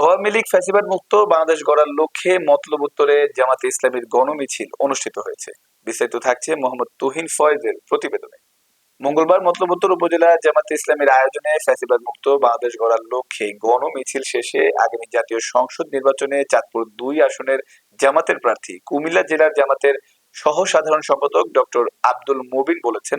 আওয়ামী লীগ ফ্যাসিবাদ মুক্ত, বাংলাদেশ গড়ার লক্ষ্যে মতলব উত্তরে জামাতে ইসলামীর গণমিছিল অনুষ্ঠিত হয়েছে। বিস্তারিত থাকছে মোহাম্মদ তুহিন ফয়েজের প্রতিবেদনে। মঙ্গলবার মতলব উত্তর উপজেলা জামাতে ইসলামীর আয়োজনে ফ্যাসিবাদ মুক্ত, বাংলাদেশ গড়ার লক্ষ্যে গণমিছিল শেষে আগামী জাতীয় সংসদ নির্বাচনে চাঁদপুর দুই আসনের জামাতের প্রার্থী কুমিল্লা জেলার জামাতের সহ সাধারণ সম্পাদক ডক্টর আব্দুল মুবিন বলেছেন,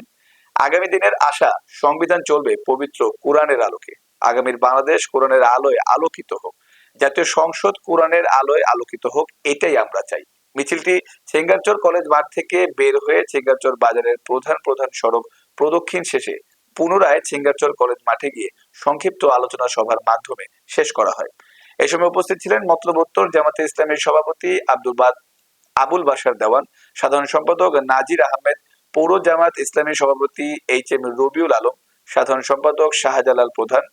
আগামী দিনের আশা, সংবিধান চলবে পবিত্র কোরআনের আলোকে। আগামীর বাংলাদেশ কোরআনের আলোয় আলোকিত হোক। জাতীয় সংসদ কোরআনের আলোয় আলোকিত হোক, এটাই আমরা চাই। মিছিলটি চেঙ্গারচর কলেজ মাঠ থেকে বের হয়ে চেঙ্গারচর বাজারের প্রধান প্রধান সড়ক প্রদক্ষিণ শেষে পুনরায় চেঙ্গারচর কলেজ মাঠে গিয়ে সংক্ষিপ্ত আলোচনা সভার মাধ্যমে শেষ করা হয়। এ সময় উপস্থিত ছিলেন মতলব উত্তর জামাতে ইসলামের সভাপতি আব্দুল বাদ আবুল বাসার দেওয়ান, সাধারণ সম্পাদক নাজির আহমেদ, পৌর জামাত ইসলামের সভাপতি এইচ এম রবিউল আলম, সাধারণ সম্পাদক শাহজালাল প্রধান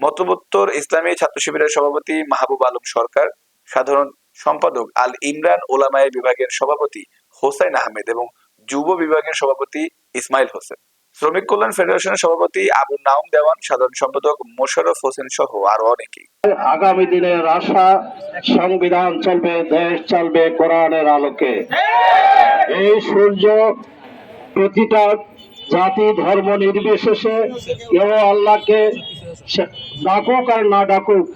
মতবোত্তর ইসলামী ছাত্র শিবিরের সভাপতি মাহবুব আলম সরকার, সাধারণ সম্পাদক আল ইমরান ওলামায় বিভাগের সভাপতি হোসাইন আহমেদ এবং যুব বিভাগের সভাপতি ইসমাইল হোসেন। শ্রমিক কল্যাণ ফেডারেশনের সভাপতি আবু নাউম দেওয়ান, সাধারণ সম্পাদক মোশাররফ হোসেন সহ আরও অনেকেই। আগামী দিনের আশা সংবিধান চলবে, দেশ চলবে কোরআনের আলোকে। এই সূর্য প্রতিটা জাতি ধর্ম নির্বিশেষে কেউ আল্লাহকে ডাকুক আর না ডাকুক,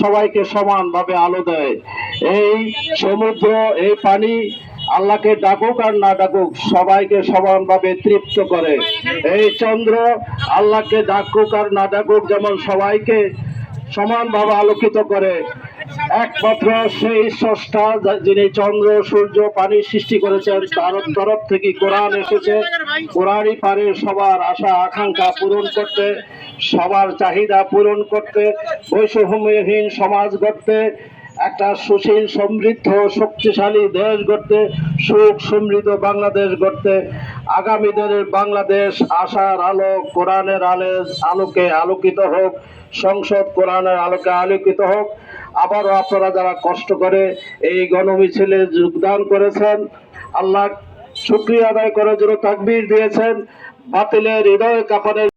সবাইকে সমানভাবে আলো দেয়। এই সমুদ্র, এই পানি আল্লাহকে ডাকুক আর না ডাকুক, সবাইকে সমানভাবে তৃপ্ত করে। এই চন্দ্র আল্লাহকে ডাকুক আর না ডাকুক, যেমন সবাইকে সমানভাবে আলোকিত করে একমাত্র সেই স্রষ্টা যিনি চন্দ্র, সূর্য, পানি সৃষ্টি করেছেন, তার তরফ থেকে কোরআন এসেছে। কোরআনই পারে সবার আশা, আকাঙ্ক্ষা পূরণ করতে, সবার চাহিদা পূরণ করতে, বৈষম্যহীন সমাজ গড়তে, একটা সুশীল, সমৃদ্ধ, শক্তিশালী দেশ গড়তে, সুখ সমৃদ্ধ বাংলাদেশ গড়তে। আগামী দিনের বাংলাদেশ আশার আলো, কোরআনের আলে আলোকে আলোকিত হোক, সংসদ কোরআনের আলোকে আলোকিত হোক। আবারও আপনারা যারা কষ্ট করে এই গণমিছিলে যোগদান করেছেন, আল্লাহ শুক্রিয়া আদায় করার জন্য তাকবির দিয়েছেন। বাতিলের হৃদয় কাঁপানের